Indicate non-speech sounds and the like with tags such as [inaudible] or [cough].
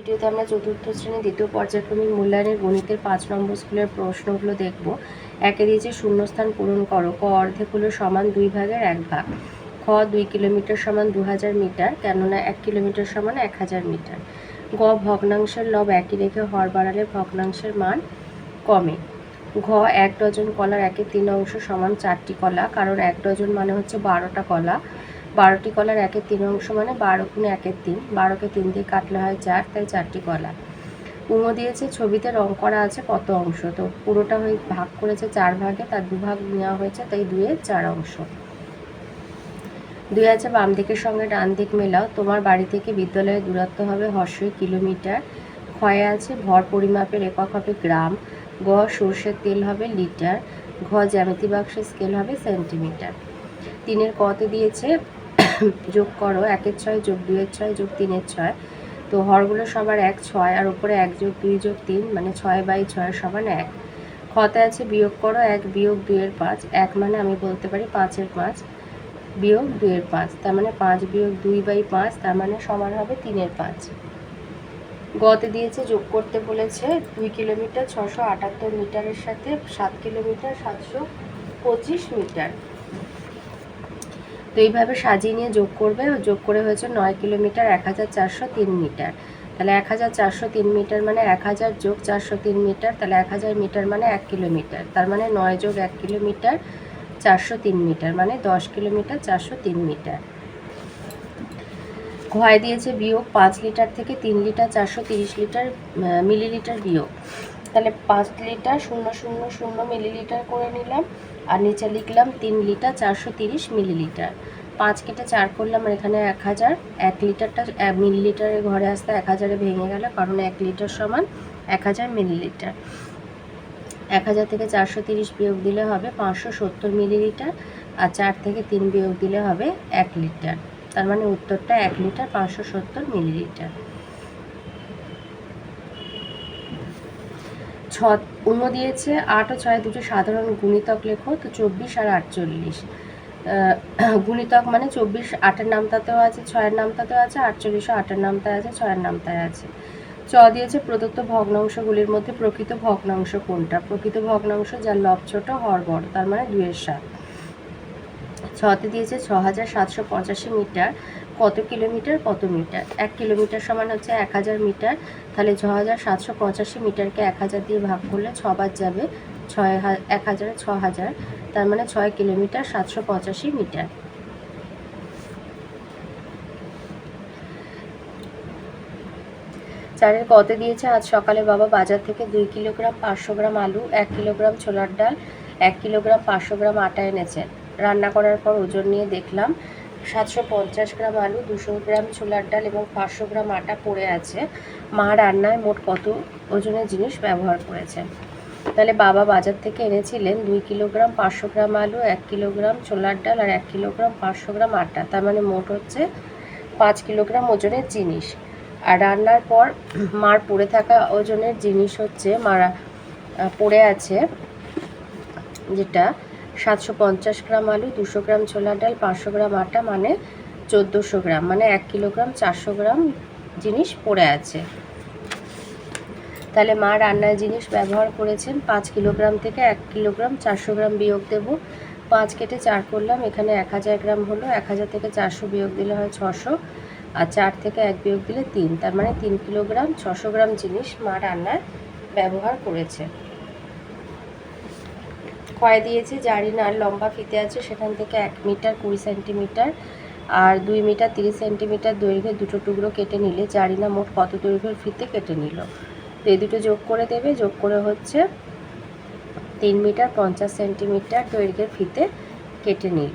ভিডিওতে আমরা চতুর্থ শ্রেণির দ্বিতীয় পর্যায়ক্রমিক মূল্যায়নের গণিতের পাঁচ নম্বর স্কুলের প্রশ্নগুলো দেখব। একে দিয়েছে শূন্যস্থান পূরণ করো। ক অর্ধেক হলো সমান দুই ভাগের এক ভাগ। খ দুই কিলোমিটার সমান দু হাজার মিটার, কেননা এক কিলোমিটার সমান এক হাজার মিটার। গ ভগ্নাংশের লব একই রেখে হর বাড়ালে ভগ্নাংশের মান কমে। ঘ এক ডজন কলার একের তিন অংশ সমান চারটি কলা, কারণ এক ডজন মানে হচ্ছে বারোটা কলা। বারোটি কলার একের তিন অংশ মানে বারো গুণে একের তিন। বারোকে তিন দিয়ে কাটলে হয় চার, তাই চারটি কলা। উমো দিয়েছে ছবিতে রং করা আছে কত অংশ। তো পুরোটা হয়ে ভাগ করেছে চার ভাগে, তার দুভাগ নেওয়া হয়েছে তাই দুয়ে চার অংশ। দুই আছে বাম দিকের সঙ্গে ডান দিক মেলাও। তোমার বাড়ি থেকে বিদ্যালয়ের দূরত্ব হবে হর্ষই কিলোমিটার। ক্ষয়ে আছে ভর পরিমাপের একক হবে গ্রাম। গ সর্ষের তেল হবে লিটার। ঘ জ্যামিতি বাক্সের স্কেল হবে সেন্টিমিটার। তিনের কতে দিয়েছে যোগ করো, একের ছয় যোগ দুইয়ের ছয় যোগ তিনের ছয়। তো হরগুলো সবার এক, ছয়, আর উপরে এক যোগ দুই যোগ তিন মানে ছয় বাই ছয় সমান এক। খতে আছে বিয়োগ করো এক, বিয়োগ দুইয়ের পাঁচ। এক মানে আমি বলতে পারি পাঁচের পাঁচ, বিয়োগ দুইয়ের পাঁচ। তার মানে পাঁচ বিয়োগ দুই বাই পাঁচ, তার মানে সমান হবে তিনের পাঁচ। গতে দিয়েছে, যোগ করতে বলেছে দুই কিলোমিটার ছশো আটাত্তর মিটারের সাথে সাত কিলোমিটার সাতশো পঁচিশ মিটার। তো এইভাবে সাজিয়ে নিয়ে যোগ করবে, যোগ করে হয়েছে নয় কিলোমিটার, এক হাজার চারশো তিন মিটার। তাহলে এক হাজার চারশো তিন মিটার মানে এক হাজার যোগ চারশো তিন মিটার, তাহলে এক হাজার মিটার মানে এক কিলোমিটার। তার মানে নয় যোগ এক কিলোমিটার, চারশো তিন মিটার মানে দশ কিলোমিটার, চারশো তিন মিটার। ঘয় দিয়েছে বিয়োগ পাঁচ লিটার থেকে তিন লিটার, চারশো তিরিশ লিটার মিলিলিটার বিয়োগ। তাহলে পাঁচ লিটার শূন্য শূন্য শূন্য মিলিলিটার করে নিলাম। আর নিচে লিখলাম তিন লিটার চারশো তিরিশ মিলিলিটার। পাঁচ কেটে চার করলাম এখানে এক হাজার। এক লিটারটা মিলিলিটারের ঘরে আসতে এক হাজারে ভেঙে গেল, কারণ এক লিটার সমান এক হাজার মিলিলিটার। এক হাজার থেকে চারশো তিরিশ বিয়োগ দিলে হবে পাঁচশো সত্তর মিলিলিটার। আর চার থেকে তিন বিয়োগ দিলে হবে এক লিটার। তার মানে উত্তরটা এক লিটার পাঁচশো সত্তর মিলিলিটার। ছ অন্য দিয়েছে, আট ও ছয় দুটো সাধারণ গুণিতক লেখো, তো চব্বিশ আর আটচল্লিশ। [clears throat] গুণিতক মানে চব্বিশ, আটের নামতাতেও আছে, ছয়ের নামতাতেও আছে আটচল্লিশও আটের নামতায় আছে, ছয়ের নামতায় আছে। চ দিয়েছে প্রদত্ত ভগ্নাংশগুলির মধ্যে প্রকৃত ভগ্নাংশ কোনটা? প্রকৃত ভগ্নাংশ যার লব ছোট, হর বড়, তার মানে দুইয়ের সাত। ছতে দিয়েছে ছ হাজার সাতশো পঁচাশি মিটার কত কিলোমিটার, কত মিটার? এক কিলোমিটার সমান হচ্ছে এক হাজার মিটার। তাহলে ছ হাজার সাতশো পঁচাশি মিটারকে এক হাজার দিয়ে ভাগ করলে ছবার যাবে ছয় এক হাজারে ছ হাজার। তার মানে ছয় কিলোমিটার সাতশো পঁচাশি মিটার। চারের কতে দিয়েছে আজ সকালে বাবা বাজার থেকে দুই কিলোগ্রাম পাঁচশো গ্রাম আলু, এক কিলোগ্রাম ছোলার ডাল, এক কিলোগ্রাম পাঁচশো গ্রাম আটা এনেছেন রান্না করার পর ওজন নিয়ে দেখলাম সাতশো পঞ্চাশ গ্রাম আলু, দুশো গ্রাম ছোলার ডাল এবং পাঁচশো গ্রাম আটা পড়ে আছে। মা রান্নায় মোট কত ওজনের জিনিস ব্যবহার করেছেন? তাহলে বাবা বাজার থেকে এনেছিলেন দুই কিলোগ্রাম পাঁচশো গ্রাম আলু, এক কিলোগ্রাম ছোলার ডাল আর এক কিলোগ্রাম পাঁচশো গ্রাম আটা। তার মানে মোট হচ্ছে পাঁচ কিলোগ্রাম ওজনের জিনিস। আর রান্নার পর মার পড়ে থাকা ওজনের জিনিস হচ্ছে মারা পড়ে আছে যেটা সাতশো পঞ্চাশ গ্রাম আলু, দুশো গ্রাম ছোলার ডাল, পাঁচশো গ্রাম আটা মানে চোদ্দোশো গ্রাম মানে এক কিলোগ্রাম চারশো গ্রাম জিনিস পড়ে আছে। তাহলে মা রান্নার জিনিস ব্যবহার করেছেন, পাঁচ কিলোগ্রাম থেকে এক কিলোগ্রাম চারশো গ্রাম বিয়োগ দেব। পাঁচ কেটে চার করলাম, এখানে এক হাজার গ্রাম হলো, এক হাজার থেকে চারশো বিয়োগ দিলে হয় ছশো, আর চার থেকে এক বিয়োগ দিলে তিন, তার মানে তিন কিলোগ্রাম, ছশো গ্রাম জিনিস মা রান্নায় ব্যবহার করেছে। ক্ষয় দিয়েছে জারি আর লম্বা ফিতে আছে, সেখান থেকে এক মিটার, কুড়ি সেন্টিমিটার আর দুই মিটার, তিরিশ সেন্টিমিটার দৈর্ঘ্যের দুটো টুকরো কেটে নিলে জারিনা মোট কত দৈর্ঘ্যের ফিতে কেটে নিল। তো এই দুটো যোগ করে দেবে, যোগ করে হচ্ছে তিন মিটার, পঞ্চাশ সেন্টিমিটার দৈর্ঘ্যের ফিতে কেটে নিল।